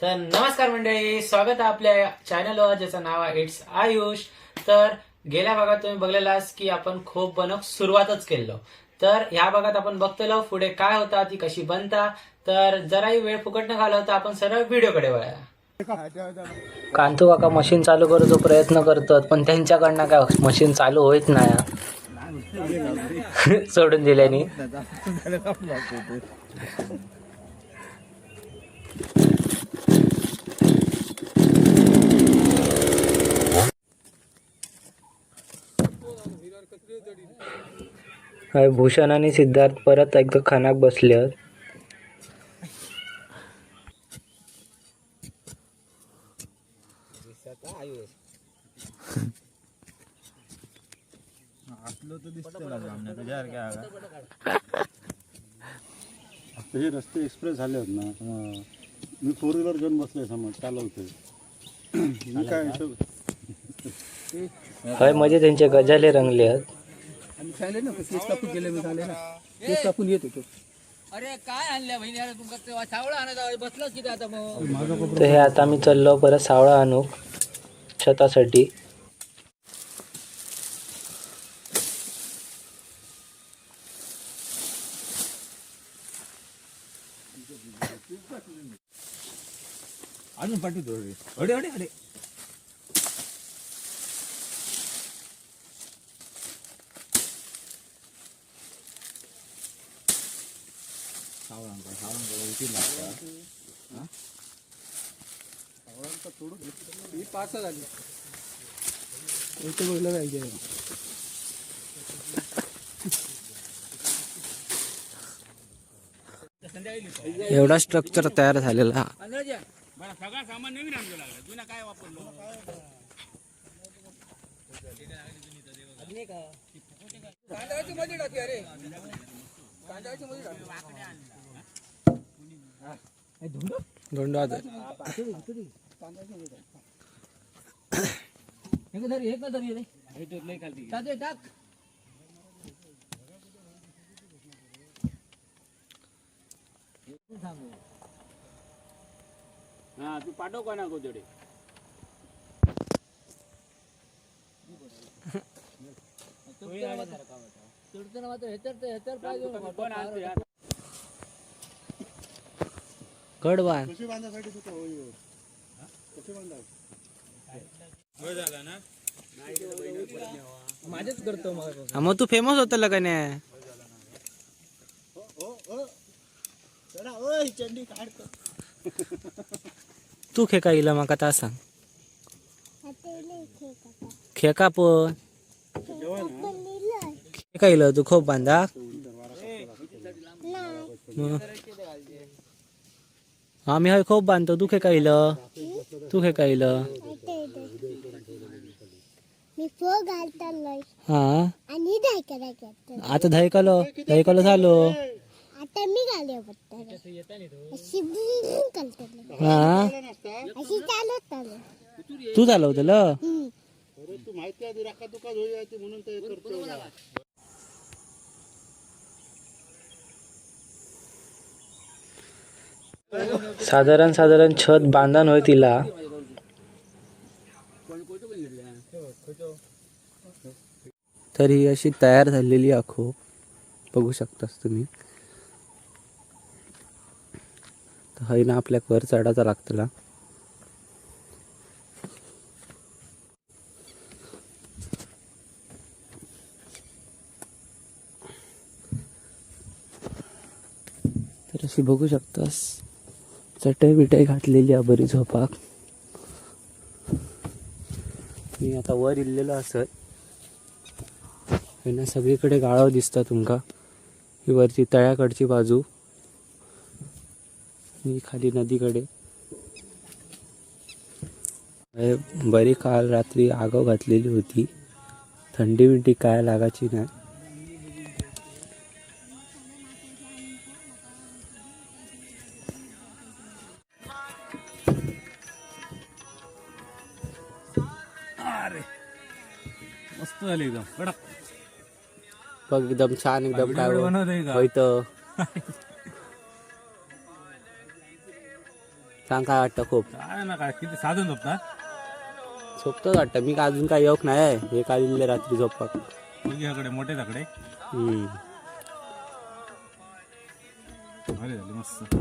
तर नमस्कार मंडळी स्वागत आहे आपल्या चॅनलवर ज्याचं नाव आहे इट्स आयुष तर गेल्या भागात तुम्ही बघलेलास की आपण खूप बनक सुरुवातच केलो तर ह्या भागात आपण बघतलो पुढे काय होता ती कशी बनता. तर जराही वेळ फुकट न घालवता आपण सरळ व्हिडिओकडे वळूया. कांतू काका मशीन चालू करूचो प्रयत्न करतात पण त्यांच्याकडनं काय मशीन चालू होत नाही. सोडून दिल्याने भूषण आणि सिद्धार्थ परत एकदा खानाक बसले. आता हे रस्ते एक्सप्रेस झाले आहेत ना. मी फोर व्हीलर घेऊन बसलोय समज चालवतोय. मी काय हाय म्हणजे त्यांचे गजाले रंगले आहेत आणि सांगले ना केस कापून गेले मी सांगले ना. केस कापून येत होतो. अरे काय आणल्या बहिणी? अरे तुमका तेव्हा सावळा किती आता मग. तर हे आता मी चाललो परत सावळा आणू छतासाठी. अजून पाठवतो अडे अडे अडे ही पाच झाली इथे बोललं पाहिजे एवढा स्ट्रक्चर तयार झालेला. सगळा सामान नवीन आणलं लागला जुना काय वापरलो धोंडा. हा तू पाठव का ना कोथोडे तुडताना मात्र हेतर ते हेतर पाहिजे कशी बांधा माझेच करतो मग. मग तू फेमस होता काढतो तू. खेका इला माका ता सांग. खेका पण. खेका इलं तू खूप बांधा. आम्ही हय खूप बांधतो. तू खेका इलं तू फो घालतालोय. हा? आता. धैकालो धैकालो झालो. आता मी घाले हा? चालत चालू तू चालवतलं अरे तू माहिती आहे राखा तुका होई आहे ती म्हणून ते करतो साधारण साधारण छत बांधण होय तिला. तर ही अशी तयार झालेली आखो. बघू शकतास तुम्ही. हय ना आपल्या वर चढायचा लागतला. तर अशी बघू शकतास. चटई बिटई घातलेली आहे बरी झोपाक. मी आता वर इल्लेलो असत. ना सगळीकडे गाळव दिसता तुमका. ही वरची तळ्याकडची बाजू. मी खाली नदीकडे. बरी काल रात्री आगाव घातलेली होती. थंडी विंडी काय लागायची नाही. मस्त झाली एकदम. कडक बघ एकदम छान एकदम काय व्हिडिओ बनवतोय का? होय तर. सांग काय वाटतं खूप? काय ना काय किती साधन झोपता? झोपतोच वाटतं. मी काय अजून काय योग नाही हे काढलेले रात्री झोपक मुलगीकडे मोठे धाकडे हम्म. भारी झाले मस्त.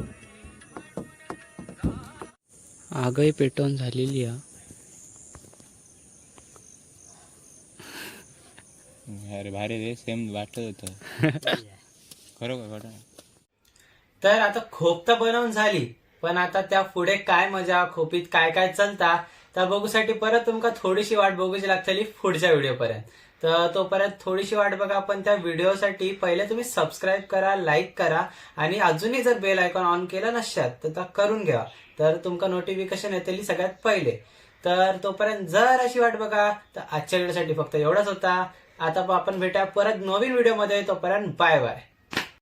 आगही पेटवून झालेली आहे. अरे भारी रे सेम वाटत होतं. खरं का खोटं तर आता खोप तर बनवून झाली पण आता त्या पुढे काय मजा खोपीत काय काय चलता त्या बघूसाठी परत तुमका थोडीशी वाट बघूची लागतली पुढच्या व्हिडिओपर्यंत. तर तोपर्यंत थोडीशी वाट बघा पण त्या व्हिडिओसाठी पहिले तुम्ही सबस्क्राईब करा लाईक करा आणि अजूनही जर बेल आयकॉन ऑन केला नसशात तर त्या करून घ्या. तर तुमका नोटिफिकेशन येतली सगळ्यात पहिले. तर तोपर्यंत जर अशी वाट बघा तर आजच्या व्हिडिओसाठी फक्त एवढंच होता. आता आपण भेटा परत नवीन व्हिडिओमध्ये तोपर्यंत बाय बाय